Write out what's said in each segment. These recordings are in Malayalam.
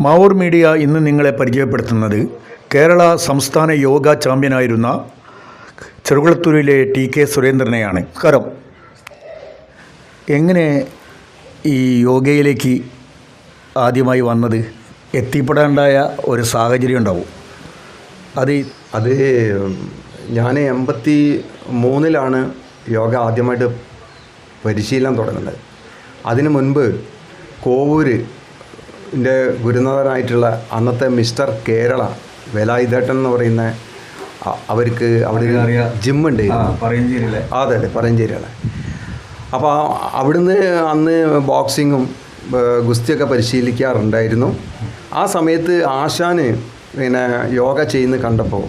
മാവൂർ മീഡിയ ഇന്ന് നിങ്ങളെ പരിചയപ്പെടുത്തുന്നത് കേരള സംസ്ഥാന യോഗ ചാമ്പ്യനായിരുന്ന ചെറുകുളത്തൂരിലെ ടി കെ സുരേന്ദ്രനെയാണ്. കരം എങ്ങനെ ഈ യോഗയിലേക്ക് ആദ്യമായി വന്നത്? എത്തിപ്പെടാണ്ടായ ഒരു സാഹചര്യം ഉണ്ടാവും. അത് അത് ഞാൻ എൺപത്തി മൂന്നിലാണ് യോഗ ആദ്യമായിട്ട് പരിശീലനം തുടങ്ങുന്നത്. അതിനു മുൻപ് കോവൂര് ന്റെ ഗുരുനാഥനായിട്ടുള്ള അന്നത്തെ മിസ്റ്റർ കേരള വേലായുധേട്ടൻ എന്ന് പറയുന്ന അവർക്ക് അവിടെ ഒരു. ജിമ്മുണ്ട് അതെ അതെ പറയഞ്ചേരിയാണ്. അപ്പോൾ അവിടുന്ന് അന്ന് ബോക്സിങ്ങും ഗുസ്തിയൊക്കെ പരിശീലിക്കാറുണ്ടായിരുന്നു. ആ സമയത്ത് ആശാന് പിന്നെ യോഗ ചെയ്യുന്ന കണ്ടപ്പോൾ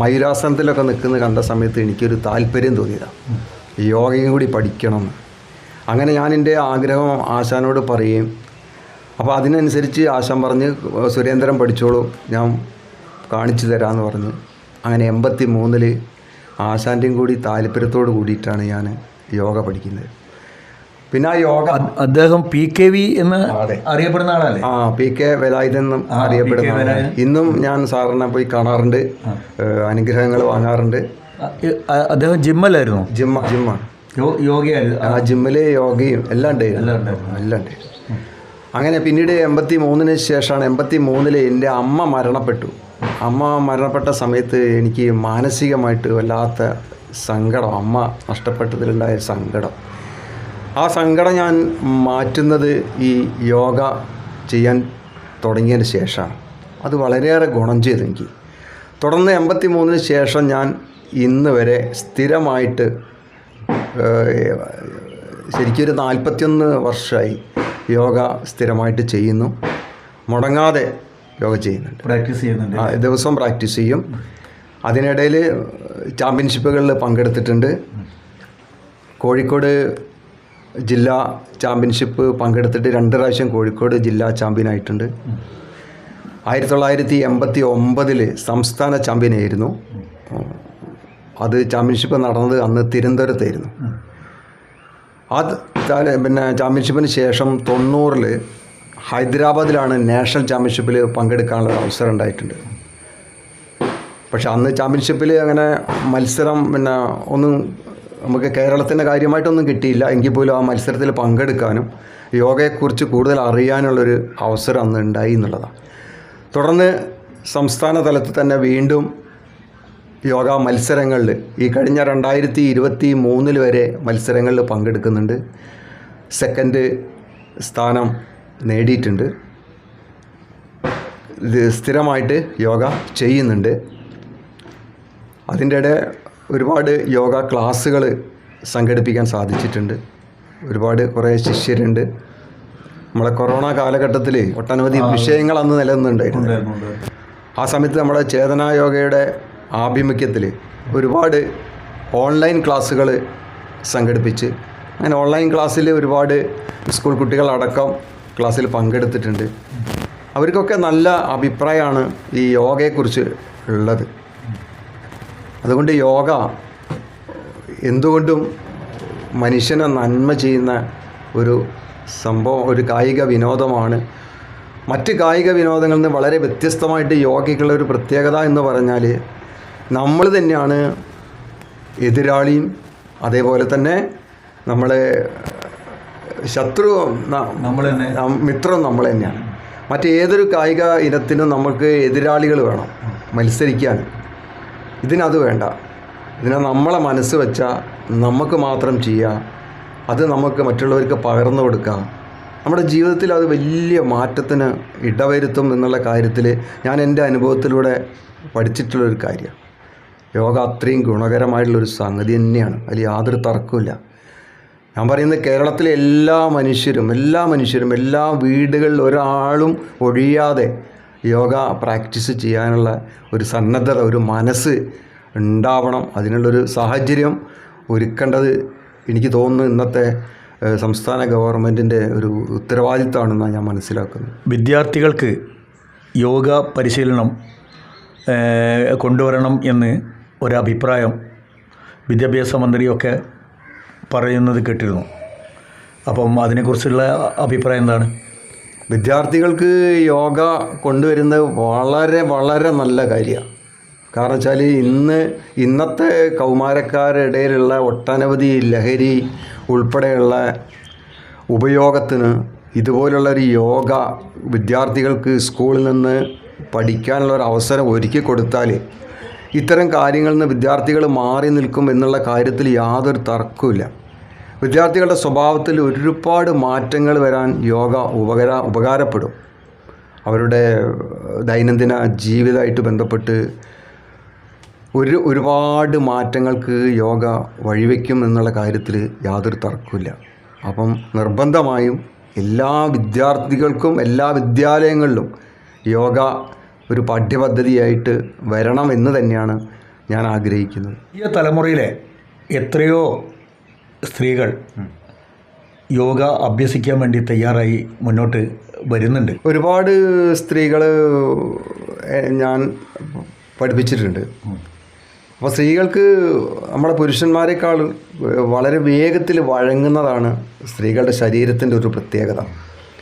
മയൂരാസനത്തിലൊക്കെ നിൽക്കുന്ന കണ്ട സമയത്ത് എനിക്കൊരു താല്പര്യം തോന്നിയതാണ് യോഗയും കൂടി പഠിക്കണം അങ്ങനെ ഞാൻ എന്റെ ആഗ്രഹം ആശാനോട് പറയുകയും അപ്പോൾ അതിനനുസരിച്ച് ആശാൻ പറഞ്ഞ് സുരേന്ദ്രൻ പഠിച്ചോളൂ ഞാൻ കാണിച്ചു തരാമെന്ന് പറഞ്ഞു. അങ്ങനെ എൺപത്തി മൂന്നിൽ ആശാന്റെയും കൂടി താല്പര്യത്തോട് കൂടിയിട്ടാണ് ഞാൻ യോഗ പഠിക്കുന്നത്. പിന്നെ ആ യോഗ അദ്ദേഹം പി കെ വി എന്ന് അറിയപ്പെടുന്ന ആളല്ലേ? ആ പി കെ വേലായുധൻ എന്നും അറിയപ്പെടുന്ന. ഇന്നും ഞാൻ സാറിനെ പോയി കാണാറുണ്ട് അനുഗ്രഹങ്ങൾ വാങ്ങാറുണ്ട്. അദ്ദേഹം ജിമ്മല്ലായിരുന്നു? ജിമ്മ ജിമ്മ യോഗയായിരുന്നു ആ ജിമ്മിൽ യോഗയും എല്ലാം ഉണ്ടായിരുന്നു. എല്ലാം ഉണ്ടായിരുന്നു. അങ്ങനെ പിന്നീട് എൺപത്തി മൂന്നിന് ശേഷമാണ് എൺപത്തി മൂന്നിൽ എന്റെ അമ്മ മരണപ്പെട്ടു. അമ്മ മരണപ്പെട്ട സമയത്ത് എനിക്ക് മാനസികമായിട്ട് വല്ലാത്ത സങ്കടം അമ്മ നഷ്ടപ്പെട്ടതിലുണ്ടായ സങ്കടം. ആ സങ്കടം ഞാൻ മാറ്റുന്നത് ഈ യോഗ ചെയ്യാൻ തുടങ്ങിയതിന് ശേഷമാണ് അത് വളരെയേറെ ഗുണം ചെയ്തു എനിക്ക് തുടർന്ന് എൺപത്തി മൂന്നിന് ശേഷം ഞാൻ ഇന്ന് വരെ സ്ഥിരമായിട്ട് ശരിക്കും ഒരു നാൽപ്പത്തിയൊന്ന് വർഷമായി യോഗ സ്ഥിരമായിട്ട് ചെയ്യുന്നു. മുടങ്ങാതെ യോഗ ചെയ്യുന്നുണ്ട്. പ്രാക്ടീസ് ചെയ്യുന്നുണ്ട്. ദിവസവും പ്രാക്ടീസ് ചെയ്യും. അതിനിടയിൽ ചാമ്പ്യൻഷിപ്പുകളിൽ പങ്കെടുത്തിട്ടുണ്ട്. കോഴിക്കോട് ജില്ലാ ചാമ്പ്യൻഷിപ്പ് പങ്കെടുത്തിട്ട് രണ്ട് പ്രാവശ്യം കോഴിക്കോട് ജില്ലാ ചാമ്പ്യനായിട്ടുണ്ട് ആയിരത്തി തൊള്ളായിരത്തി എൺപത്തി ഒമ്പതിൽ സംസ്ഥാന ചാമ്പ്യനായിരുന്നു അത് ചാമ്പ്യൻഷിപ്പ് നടന്നത് അന്ന് തിരുവനന്തപുരത്തായിരുന്നു. അത് പിന്നെ ചാമ്പ്യൻഷിപ്പിന് ശേഷം തൊണ്ണൂറിൽ ഹൈദരാബാദിലാണ് നാഷണൽ ചാമ്പ്യൻഷിപ്പിൽ പങ്കെടുക്കാനുള്ള അവസരം ഉണ്ടായിട്ടുണ്ട്. പക്ഷെ അന്ന് ചാമ്പ്യൻഷിപ്പിൽ അങ്ങനെ മത്സരം പിന്നെ ഒന്നും നമുക്ക് കേരളത്തിന്റെ കാര്യമായിട്ടൊന്നും കിട്ടിയില്ല. എങ്കിൽ പോലും ആ മത്സരത്തിൽ പങ്കെടുക്കാനും യോഗയെക്കുറിച്ച് കൂടുതൽ അറിയാനുള്ളൊരു അവസരം അന്ന് ഉണ്ടായി എന്നുള്ളതാണ്. തുടർന്ന് സംസ്ഥാന തലത്തിൽ തന്നെ വീണ്ടും യോഗ മത്സരങ്ങളിൽ ഈ കഴിഞ്ഞ രണ്ടായിരത്തി ഇരുപത്തി മൂന്നിൽ വരെ മത്സരങ്ങളിൽ പങ്കെടുക്കുന്നുണ്ട്. സെക്കൻഡ് സ്ഥാനം നേടിയിട്ടുണ്ട്. ഇത് സ്ഥിരമായിട്ട് യോഗ ചെയ്യുന്നുണ്ട്. അതിന്റെ ഇടെ ഒരുപാട് യോഗ ക്ലാസ്സുകൾ സംഘടിപ്പിക്കാൻ സാധിച്ചിട്ടുണ്ട്. ഒരുപാട് കുറേ ശിഷ്യരുണ്ട്. നമ്മളെ കൊറോണ കാലഘട്ടത്തിൽ ഒട്ടനവധി വിഷയങ്ങൾ അന്ന് നിലനിന്നുണ്ടായിരുന്നു. ആ സമയത്ത് നമ്മുടെ ചേതനാ യോഗയുടെ ആഭിമുഖ്യത്തിൽ ഒരുപാട് ഓൺലൈൻ ക്ലാസ്സുകൾ സംഘടിപ്പിച്ച് അങ്ങനെ ഓൺലൈൻ ക്ലാസ്സിൽ ഒരുപാട് സ്കൂൾ കുട്ടികളടക്കം ക്ലാസ്സിൽ പങ്കെടുത്തിട്ടുണ്ട്. അവർക്കൊക്കെ നല്ല അഭിപ്രായമാണ് ഈ യോഗയെക്കുറിച്ച് ഉള്ളത്. അതുകൊണ്ട് യോഗ എന്തുകൊണ്ടും മനുഷ്യനെ നന്മ ചെയ്യുന്ന ഒരു സംഭവം ഒരു കായിക വിനോദമാണ്. മറ്റ് കായിക വിനോദങ്ങളിൽ നിന്ന് വളരെ വ്യത്യസ്തമായിട്ട് യോഗയ്ക്കുള്ള ഒരു പ്രത്യേകത എന്ന് പറഞ്ഞാൽ നമ്മൾ തന്നെയാണ് എതിരാളിയും അതേപോലെ തന്നെ നമ്മളെ ശത്രു നമ്മൾ തന്നെ. മിത്രം നമ്മൾ തന്നെയാണ്. മറ്റേതൊരു കായിക ഇനത്തിനും നമുക്ക് എതിരാളികൾ വേണം മത്സരിക്കാൻ. ഇതിനത് വേണ്ട. ഇതിനെ നമ്മളെ മനസ്സ് വെച്ചാൽ നമുക്ക് മാത്രം ചെയ്യാം. അത് നമുക്ക് മറ്റുള്ളവർക്ക് പകർന്നു കൊടുക്കാം. നമ്മുടെ ജീവിതത്തിൽ അത് വലിയ മാറ്റത്തിന് ഇടവരുത്തും എന്നുള്ള കാര്യത്തിൽ ഞാൻ എന്റെ അനുഭവത്തിലൂടെ പഠിച്ചിട്ടുള്ളൊരു കാര്യം. യോഗ അത്രയും ഗുണകരമായിട്ടുള്ളൊരു സംഗതി തന്നെയാണ്. അതിൽ യാതൊരു തർക്കമില്ല ഞാൻ പറയുന്നത് കേരളത്തിലെ എല്ലാ മനുഷ്യരും എല്ലാ മനുഷ്യരും എല്ലാ വീടുകളിൽ ഒരാളും ഒഴിയാതെ യോഗ പ്രാക്ടീസ് ചെയ്യാനുള്ള ഒരു സന്നദ്ധത ഒരു മനസ്സ് ഉണ്ടാവണം. അതിനുള്ളൊരു സാഹചര്യം ഒരുക്കേണ്ടത് എനിക്ക് തോന്നുന്നു ഇന്നത്തെ സംസ്ഥാന ഗവൺമെന്റിന്റെ ഒരു ഉത്തരവാദിത്തമാണെന്നാണ് ഞാൻ മനസ്സിലാക്കുന്നത്. വിദ്യാർത്ഥികൾക്ക് യോഗ പരിശീലനം കൊണ്ടുവരണം എന്ന് ഒരഭിപ്രായം വിദ്യാഭ്യാസ മന്ത്രിയൊക്കെ പറയുന്നത് കേട്ടിരുന്നു. അപ്പം അതിനെക്കുറിച്ചുള്ള അഭിപ്രായം എന്താണ്? വിദ്യാർത്ഥികൾക്ക് യോഗ കൊണ്ടുവരുന്നത് വളരെ വളരെ നല്ല കാര്യമാണ്. കാരണം വെച്ചാൽ ഇന്ന് ഇന്നത്തെ കൗമാരക്കാരുടെയിലുള്ള ഒട്ടനവധി ലഹരി ഉൾപ്പെടെയുള്ള ഉപയോഗത്തിന് ഇതുപോലുള്ള ഒരു യോഗ വിദ്യാർത്ഥികൾക്ക് സ്കൂളിൽ നിന്ന് പഠിക്കാനുള്ള ഒരു അവസരം ഒരുക്കി കൊടുത്താൽ ഇത്തരം കാര്യങ്ങളിൽ നിന്ന് വിദ്യാർത്ഥികൾ മാറി നിൽക്കും എന്നുള്ള കാര്യത്തിൽ യാതൊരു തർക്കമില്ല വിദ്യാർത്ഥികളുടെ സ്വഭാവത്തിൽ ഒരുപാട് മാറ്റങ്ങൾ വരാൻ യോഗ ഉപകര ഉപകാരപ്പെടും. അവരുടെ ദൈനംദിന ജീവിതമായിട്ട് ബന്ധപ്പെട്ട് ഒരു ഒരുപാട് മാറ്റങ്ങൾക്ക് യോഗ വഴിവെക്കും എന്നുള്ള കാര്യത്തിൽ യാതൊരു തർക്കമില്ല അപ്പം നിർബന്ധമായും എല്ലാ വിദ്യാർത്ഥികൾക്കും എല്ലാ വിദ്യാലയങ്ങളിലും യോഗ ഒരു പാഠ്യപദ്ധതിയായിട്ട് വരണമെന്ന് എന്ന് തന്നെയാണ് ഞാൻ ആഗ്രഹിക്കുന്നത്. ഈ തലമുറയിലെ എത്രയോ സ്ത്രീകൾ യോഗ അഭ്യസിക്കാൻ വേണ്ടി തയ്യാറായി മുന്നോട്ട് വരുന്നുണ്ട്. ഒരുപാട് സ്ത്രീകൾ ഞാൻ പഠിപ്പിച്ചിട്ടുണ്ട്. അപ്പോൾ സ്ത്രീകൾക്ക് നമ്മുടെ പുരുഷന്മാരെക്കാൾ വളരെ വേഗത്തിൽ വഴങ്ങുന്നതാണ് സ്ത്രീകളുടെ ശരീരത്തിന്റെ ഒരു പ്രത്യേകത.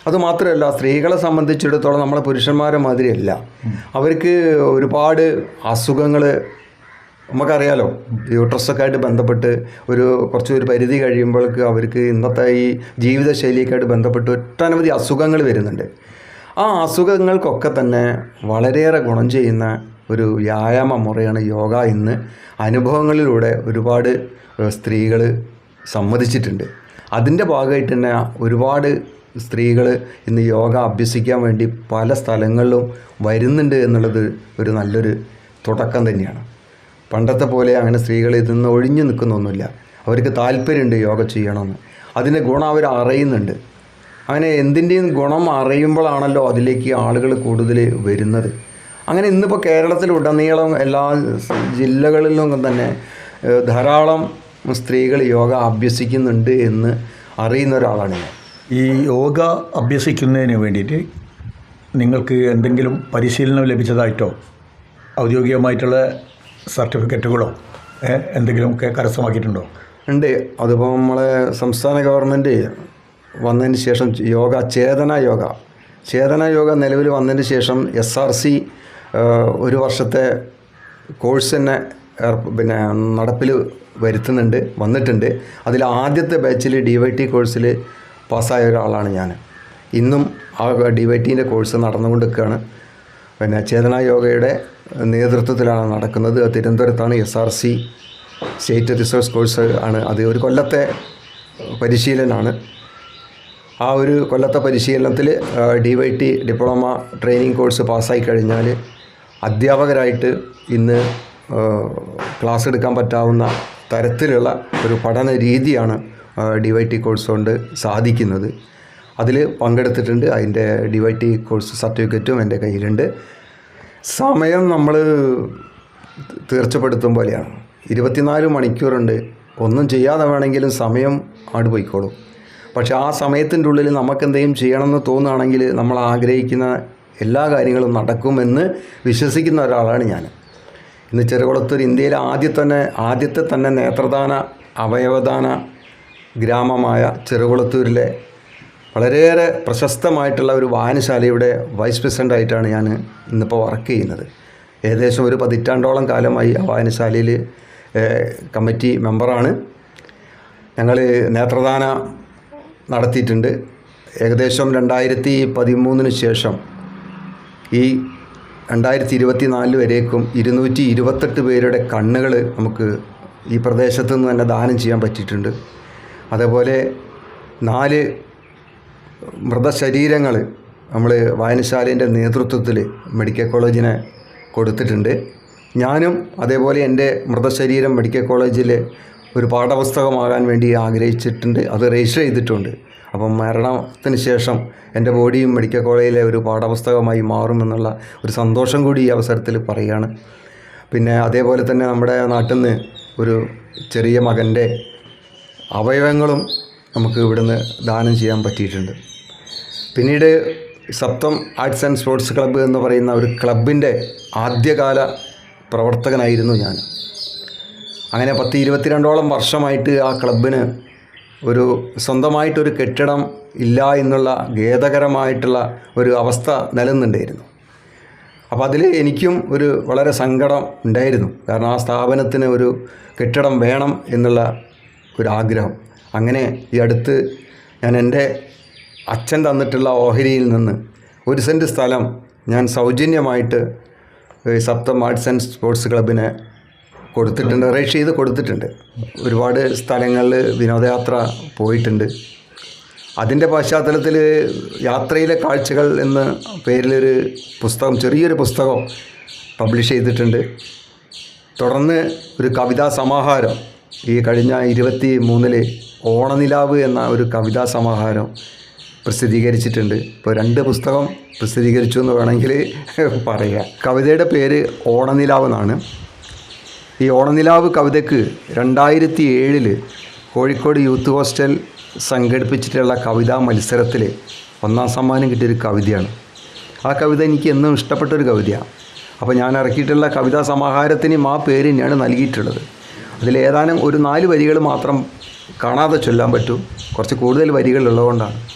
അതുമാത്രമല്ല സ്ത്രീകളെ സംബന്ധിച്ചിടത്തോളം നമ്മളെ പുരുഷന്മാരെ മാതിരിയല്ല. അവർക്ക് ഒരുപാട് അസുഖങ്ങൾ നമുക്കറിയാലോ യൂട്രസൊക്കെ ആയിട്ട് ബന്ധപ്പെട്ട് ഒരു കുറച്ച് ഒരു പരിധി കഴിയുമ്പോഴേക്ക് അവർക്ക് ഇന്നത്തെ ഈ ജീവിതശൈലിയൊക്കെ ആയിട്ട് ബന്ധപ്പെട്ട് ഒട്ടനവധി അസുഖങ്ങൾ വരുന്നുണ്ട്. ആ അസുഖങ്ങൾക്കൊക്കെ തന്നെ വളരെയേറെ ഗുണം ചെയ്യുന്ന ഒരു വ്യായാമ മുറയാണ് യോഗ ഇന്ന് അനുഭവങ്ങളിലൂടെ ഒരുപാട് സ്ത്രീകൾ സമ്മതിച്ചിട്ടുണ്ട്. അതിന്റെ ഭാഗമായിട്ട് തന്നെ ഒരുപാട് സ്ത്രീകൾ ഇന്ന് യോഗ അഭ്യസിക്കാൻ വേണ്ടി പല സ്ഥലങ്ങളിലും വരുന്നുണ്ട് എന്നുള്ളത് ഒരു നല്ലൊരു തുടക്കം തന്നെയാണ്. പണ്ടത്തെ പോലെ അങ്ങനെ സ്ത്രീകൾ ഇതിൽ നിന്ന് ഒഴിഞ്ഞു നിൽക്കുന്നൊന്നുമില്ല. അവർക്ക് താല്പര്യമുണ്ട് യോഗ ചെയ്യണമെന്ന്. അതിന്റെ ഗുണം അവർ അറിയുന്നുണ്ട്. അങ്ങനെ എന്തിന്റെയും ഗുണം അറിയുമ്പോഴാണല്ലോ അതിലേക്ക് ആളുകൾ കൂടുതൽ വരുന്നത്. അങ്ങനെ ഇന്നിപ്പോൾ കേരളത്തിലുടനീളം എല്ലാ ജില്ലകളിലും തന്നെ ധാരാളം സ്ത്രീകൾ യോഗ അഭ്യസിക്കുന്നുണ്ട് എന്ന് അറിയുന്ന ഒരാളാണ് ഞാൻ. ഈ യോഗ അഭ്യസിക്കുന്നതിന് വേണ്ടിയിട്ട് നിങ്ങൾക്ക് എന്തെങ്കിലും പരിശീലനം ലഭിച്ചതായിട്ടോ ഔദ്യോഗികമായിട്ടുള്ള സർട്ടിഫിക്കറ്റുകളോ എന്തെങ്കിലുമൊക്കെ കരസ്ഥമാക്കിയിട്ടുണ്ടോ? ഉണ്ട്. അതിപ്പോൾ നമ്മളെ സംസ്ഥാന ഗവൺമെന്റ് വന്നതിന് ശേഷം യോഗ ചേതന യോഗ. ചേതന യോഗ നിലവിൽ വന്നതിന് ശേഷം എസ് ആർ സി ഒരു വർഷത്തെ കോഴ്സ് തന്നെ പിന്നെ നടപ്പിൽ വരുത്തുന്നുണ്ട് വന്നിട്ടുണ്ട്. അതിൽ ആദ്യത്തെ ബാച്ചിൽ ഡി വൈ ടി കോഴ്സിൽ പാസ്സായ ഒരാളാണ് ഞാൻ. ഇന്നും ആ ഡി വൈ ടീന്റെ കോഴ്സ് നടന്നുകൊണ്ടിരിക്കുകയാണ്. പിന്നെ ചേതന യോഗയുടെ നേതൃത്വത്തിലാണ് നടക്കുന്നത്. തിരുവനന്തപുരത്താണ് S R C state resource course ആണ്. അത് ഒരു കൊല്ലത്തെ പരിശീലനമാണ്. ആ ഒരു കൊല്ലത്തെ പരിശീലനത്തിൽ D Y T diploma training course പാസ്സായി കഴിഞ്ഞാൽ അധ്യാപകരായിട്ട് ഇന്ന് ക്ലാസ് എടുക്കാൻ പറ്റാവുന്ന തരത്തിലുള്ള ഒരു പഠന രീതിയാണ് ഡി വൈ ടി കോഴ്സ് കൊണ്ട് സാധിക്കുന്നത്. അതിൽ പങ്കെടുത്തിട്ടുണ്ട്. അതിന്റെ ഡി വൈ ടി കോഴ്സ് സർട്ടിഫിക്കറ്റും എന്റെ കയ്യിലുണ്ട്. സമയം നമ്മൾ തീർച്ചപ്പെടുത്തും പോലെയാണ്. ഇരുപത്തിനാല് മണിക്കൂറുണ്ട്. ഒന്നും ചെയ്യാതെ വേണമെങ്കിലും സമയം ആട് പോയിക്കോളും. പക്ഷേ ആ സമയത്തിന്റെ ഉള്ളിൽ നമുക്ക് എന്തെങ്കിലും ചെയ്യണമെന്ന് തോന്നുകയാണെങ്കിൽ നമ്മൾ ആഗ്രഹിക്കുന്ന എല്ലാ കാര്യങ്ങളും നടക്കുമെന്ന് വിശ്വസിക്കുന്ന ഒരാളാണ് ഞാൻ. ഇന്ന് ചെറുകുളത്തൂർ ഇന്ത്യയിലെ ആദ്യത്തന്നെ ആദ്യത്തെ തന്നെ നേത്രദാന അവയവദാന ഗ്രാമമായ ചെറുകുളത്തൂരിലെ വളരെയേറെ പ്രശസ്തമായിട്ടുള്ള ഒരു വായനശാലയുടെ വൈസ് പ്രസിഡന്റായിട്ടാണ് ഞാൻ ഇന്നിപ്പോൾ വർക്ക് ചെയ്യുന്നത്. ഏകദേശം ഒരു പതിറ്റാണ്ടോളം കാലമായി ആ വായനശാലയിൽ കമ്മിറ്റി മെമ്പറാണ്. ഞങ്ങൾ നേത്രദാന നടത്തിയിട്ടുണ്ട്. ഏകദേശം രണ്ടായിരത്തി പതിമൂന്നിന് ശേഷം ഈ രണ്ടായിരത്തി ഇരുപത്തി നാല് വരേക്കും ഇരുന്നൂറ്റി ഇരുപത്തെട്ട് പേരുടെ കണ്ണുകൾ നമുക്ക് ഈ പ്രദേശത്തു നിന്ന് തന്നെ ദാനം ചെയ്യാൻ പറ്റിയിട്ടുണ്ട്. അതേപോലെ നാല് മൃതശരീരങ്ങൾ നമ്മൾ വായനശാലേന്റെ നേതൃത്വത്തിൽ മെഡിക്കൽ കോളേജിനെ കൊടുത്തിട്ടുണ്ട്. ഞാനും അതേപോലെ എന്റെ മൃതശരീരം മെഡിക്കൽ കോളേജിൽ ഒരു പാഠപുസ്തകമാകാൻ വേണ്ടി ആഗ്രഹിച്ചിട്ടുണ്ട്. അത് രജിസ്റ്റർ ചെയ്തിട്ടുണ്ട്. അപ്പം മരണത്തിന് ശേഷം എന്റെ ബോഡിയും മെഡിക്കൽ കോളേജിലെ ഒരു പാഠപുസ്തകമായി മാറുമെന്നുള്ള ഒരു സന്തോഷം കൂടി ഈ അവസരത്തിൽ പറയുകയാണ്. പിന്നെ അതേപോലെ തന്നെ നമ്മുടെ നാട്ടിൽ നിന്ന് ഒരു ചെറിയ മകന്റെ അവയവങ്ങളും നമുക്ക് ഇവിടുന്ന് ദാനം ചെയ്യാൻ പറ്റിയിട്ടുണ്ട്. പിന്നീട് Saptham arts and sports club എന്ന് പറയുന്ന ഒരു ക്ലബിന്റെ ആദ്യകാല പ്രവർത്തകനായിരുന്നു ഞാൻ. അങ്ങനെ പത്ത് ഇരുപത്തിരണ്ടോളം വർഷമായിട്ട് ആ ക്ലബിന് ഒരു സ്വന്തമായിട്ടൊരു കെട്ടിടം ഇല്ല എന്നുള്ള ഖേദകരമായിട്ടുള്ള ഒരു അവസ്ഥ നിലനിന്നുണ്ടായിരുന്നു. അപ്പോൾ അതിൽ എനിക്കും ഒരു വളരെ സങ്കടം ഉണ്ടായിരുന്നു. കാരണം ആ സ്ഥാപനത്തിന് ഒരു കെട്ടിടം വേണം എന്നുള്ള ഒരു ആഗ്രഹം അങ്ങനെ ഈ അടുത്ത് ഞാൻ എന്റെ അച്ഛൻ തന്നിട്ടുള്ള ഓഹരിയിൽ നിന്ന് ഒരു സെന്റ് സ്ഥലം ഞാൻ സൗജന്യമായിട്ട് സപ്തം ആർട്സ് ആൻഡ് സ്പോർട്സ് ക്ലബിന് കൊടുത്തിട്ടുണ്ട് റേഷ് കൊടുത്തിട്ടുണ്ട്. ഒരുപാട് സ്ഥലങ്ങളിൽ വിനോദയാത്ര പോയിട്ടുണ്ട്. അതിന്റെ പശ്ചാത്തലത്തിൽ യാത്രയിലെ കാഴ്ചകൾ എന്ന പേരിലൊരു പുസ്തകം ചെറിയൊരു പുസ്തകം പബ്ലിഷ് ചെയ്തിട്ടുണ്ട്. തുടർന്ന് ഒരു കവിതാ സമാഹാരം ഈ കഴിഞ്ഞ ഇരുപത്തി മൂന്നിൽ ഓണനിലാവ് എന്ന ഒരു കവിതാ സമാഹാരം പ്രസിദ്ധീകരിച്ചിട്ടുണ്ട്. ഇപ്പോൾ രണ്ട് പുസ്തകം പ്രസിദ്ധീകരിച്ചു എന്ന് വേണമെങ്കിൽ പറയാം. കവിതയുടെ പേര് ഓണനിലാവ് എന്നാണ്. ഈ ഓണനിലാവ് കവിതയ്ക്ക് രണ്ടായിരത്തി ഏഴിൽ കോഴിക്കോട് യൂത്ത് ഹോസ്റ്റൽ സംഘടിപ്പിച്ചിട്ടുള്ള കവിതാ മത്സരത്തിൽ ഒന്നാം സമ്മാനം കിട്ടിയൊരു കവിതയാണ്. ആ കവിത എനിക്ക് എന്നും ഇഷ്ടപ്പെട്ടൊരു കവിതയാണ്. അപ്പോൾ ഞാൻ ഇറക്കിയിട്ടുള്ള കവിതാ സമാഹാരത്തിനും ആ പേര് തന്നെയാണ് നൽകിയിട്ടുള്ളത്. അതിലേതാനും ഒരു നാല് വരികൾ മാത്രം കാണാതെ ചൊല്ലാൻ പറ്റും. കുറച്ച് കൂടുതൽ വരികളുള്ളതുകൊണ്ടാണ്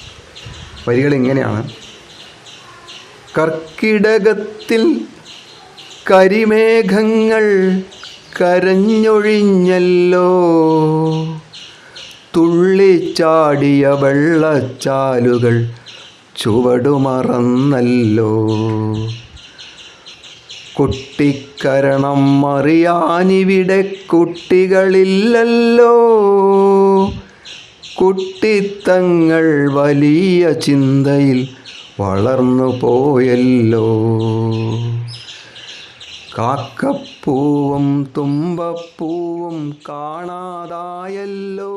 വരികൾ ഇങ്ങനെയാണ്. കർക്കിടകത്തിൽ കരിമേഘങ്ങൾ കരഞ്ഞൊഴിഞ്ഞല്ലോ. തുള്ളിച്ചാടിയ വെള്ളച്ചാലുകൾ ചുവടുമറന്നല്ലോ. കുട്ടിക്കരണം അറിയാനിവിടെ കുട്ടികളില്ലല്ലോ. കുട്ടിത്തങ്ങൾ വലിയ ചിന്തയിൽ വളർന്നു പോയല്ലോ. കാക്കപ്പൂവും തുമ്പപ്പൂവും കാണാതായല്ലോ.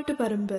நாட்டு பரும்பு.